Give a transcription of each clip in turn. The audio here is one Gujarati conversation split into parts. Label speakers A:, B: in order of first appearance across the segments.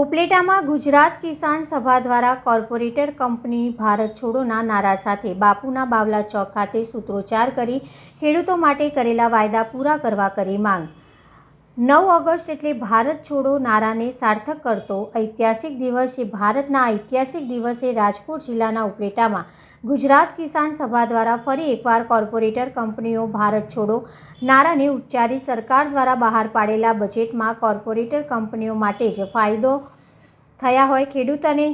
A: ઉપલેટામાં ગુજરાત કિસાન સભા દ્વારા કોર્પોરેટર કંપની ભારત છોડોના નારા સાથે બાપુના બાવલા ચોક ખાતે સૂત્રોચ્ચાર કરી ખેડૂતો માટે કરેલા વાયદા પૂરા કરવા કરી માંગ. નવ ઓગસ્ટ એટલે ભારત છોડો નારાને સાર્થક કરતો ઐતિહાસિક દિવસ ભારતના ઐતિહાસિક દિવસે રાજકોટ જિલ્લાના ઉપલેટામાં ગુજરાત કિસાન સભા દ્વારા ફરી એકવાર કોર્પોરેટર કંપનીઓ ભારત છોડો નારાને ઉચ્ચારી સરકાર દ્વારા બહાર પાડેલા બજેટમાં કોર્પોરેટર કંપનીઓ માટે જ ફાયદો થયા હોય ખેડૂત અને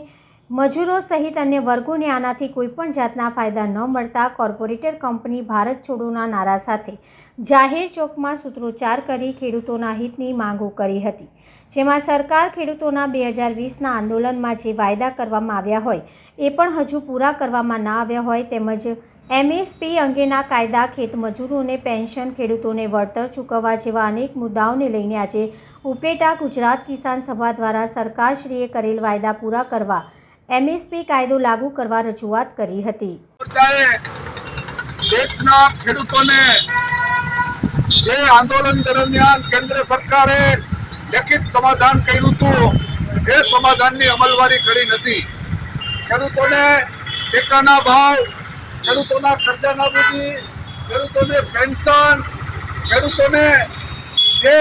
A: મજૂરો સહિત અન્ય વર્ગોને આનાથી કોઈપણ જાતના ફાયદા ન મળતા કોર્પોરેટર કંપની ભારત છોડોના નારા સાથે જાહેર ચોકમાં સૂત્રોચ્ચાર કરી ખેડૂતોના હિતની માંગો કરી હતી. જેમાં સરકાર ખેડૂતોના બે હજાર વીસના આંદોલનમાં જે વાયદા કરવામાં આવ્યા હોય, એ પણ હજુ પૂરા કરવામાં ના આવ્યા હોય તેમજ એમએસપી અંગેના કાયદા ખેત મજૂરોને પેન્શન ખેડૂતોને વળતર ચૂકવવા જેવા અનેક મુદ્દાઓને લઈને આજે ઉપલેટા ગુજરાત કિસાન સભા દ્વારા સરકારશ્રીએ કરેલ વાયદા પૂરા કરવા એમએસપી કાયદો લાગુ કરવા રજૂઆત કરી હતી.
B: દેશના ખેડૂતોને જે આંદોલન દરમિયાન કેન્દ્ર સરકારે લેખિત સમાધાન કર્યું હતું એ સમાધાનની અમલવારી કરી નથી. ખેડૂતોને ટેકાના ભાવ ખેડૂતોના કર્જા નાબૂદી ખેડૂતોને પેન્શન ખેડૂતોને જે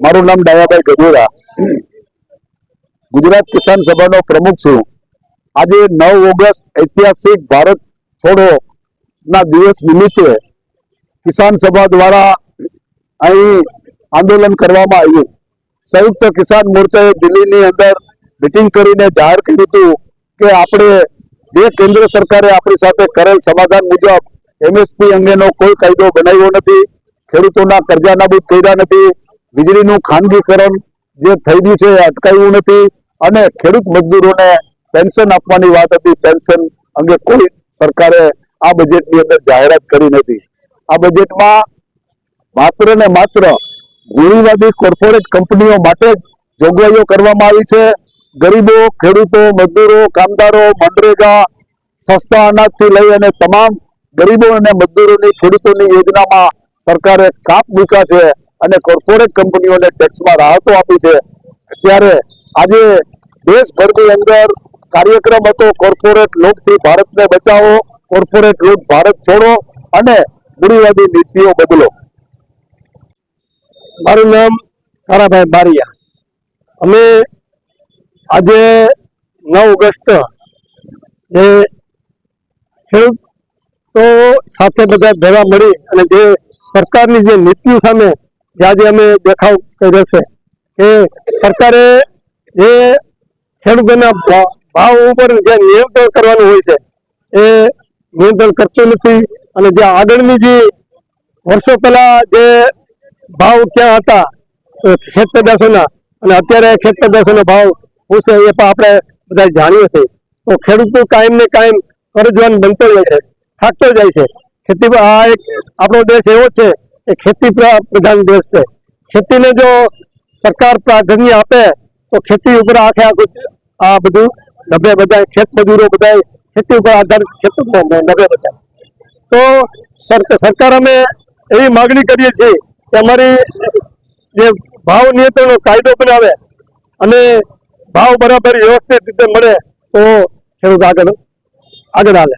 C: મારું નામ ડાયાભાઈ ગજેરા. ગુજરાત કિસાન સભાનો પ્રમુખ છું. આજે નવ ઓગસ્ટ ઐતિહાસિક ભારત છોડો ના દિવસ નિમિત્તે કિસાન સભા દ્વારા અહીં આંદોલન કરવામાં આવ્યું. સંયુક્ત કિસાન મોરચાએ દિલ્હીની અંદર મિટિંગ કરીને જાહેર કર્યું હતું કે આપણે જે કેન્દ્ર સરકારે આપણી સાથે કરેલ સમાધાન મુજબ એમએસપી અંગેનો કોઈ કાયદો બનાવ્યો નથી, ખેડૂતોના કરજા નાબૂદ કર્યા નથી, વીજળીનું ખાનગીકરણ જે થઈ ગયું છે એ અટકાવ્યું નથી અને ખેડૂત મજદૂરોને પેન્શન આપવાની વાત હતી. પેન્શન અંગે કોઈ સરકારે આ બજેટની અંદર જાહેરાત કરી નથી. આ બજેટમાં માત્ર ને માત્ર મૂડીવાદી કોર્પોરેટ કંપનીઓ માટે જ જોગવાઈઓ કરવામાં આવી છે. ગરીબો, ખેડૂતો, મજદૂરો, કામદારો, મનરેગા, સસ્તા અનાજથી લઈ અને તમામ ગરીબો અને મજદૂરોની, ખેડૂતોની યોજનામાં સરકારે કાપ મૂક્યા છે અને કોર્પોરેટ કંપનીઓને ટેક્સમાં રાહતો આપી છે. ત્યારે આજે દેશભરની અંદર કાર્યક્રમ હતો કોર્પોરેટ લોકથી ભારતને બચાવો કોર્પોરેટ લોક ભારત છોડો અને મૂડીવાદી નીતિઓ બદલો.
D: મારું નામ તારાભાઈ બારિયા. અમે આજે નવ ઓગસ્ટ જે ખેડૂતો સાથે બધા ભેગા મળી અને જે સરકારની જે નીતિઓ સામે જે આજે અમે દેખાવ કર્યો છે કે સરકારે જે ખેડૂતોના ભાવ ઉપર જે નિયંત્રણ કરવાનું હોય છે, એ નિયંત્રણ કરતું નથી અને જે આગળની જે વર્ષો પહેલા જે ભાવ ક્યાં હતા ખેત પેદાશોના અને અત્યારે ખેત ભાવ શું છે, એ પણ આપણે બધા જાણીએ છીએ. તો ખેડૂતો કાયમ ને કાયમ કરજવાન બનતો જાય છે, થાકતો જાય છે. ખેતી આ એક આપણો દેશ એવો છે કે ખેતી પ્રધાન દેશ છે. ખેતીને જો સરકાર પ્રાધાન્ય આપે તો ખેતી ઉપર આખે આખું આ બધું નબે બધા ખેત મજૂરો બધા ખેતી ઉપર આધારિત ખેતર નબે બધા તો સર- સરકાર અમે એવી માગણી કરીએ છીએ કે અમારી જે ભાવ નિયંત્રણનો કાયદો બનાવે અને ભાવ બરાબર વ્યવસ્થિત રીતે મળે તો ખેડૂત આગળ આગળ હાલે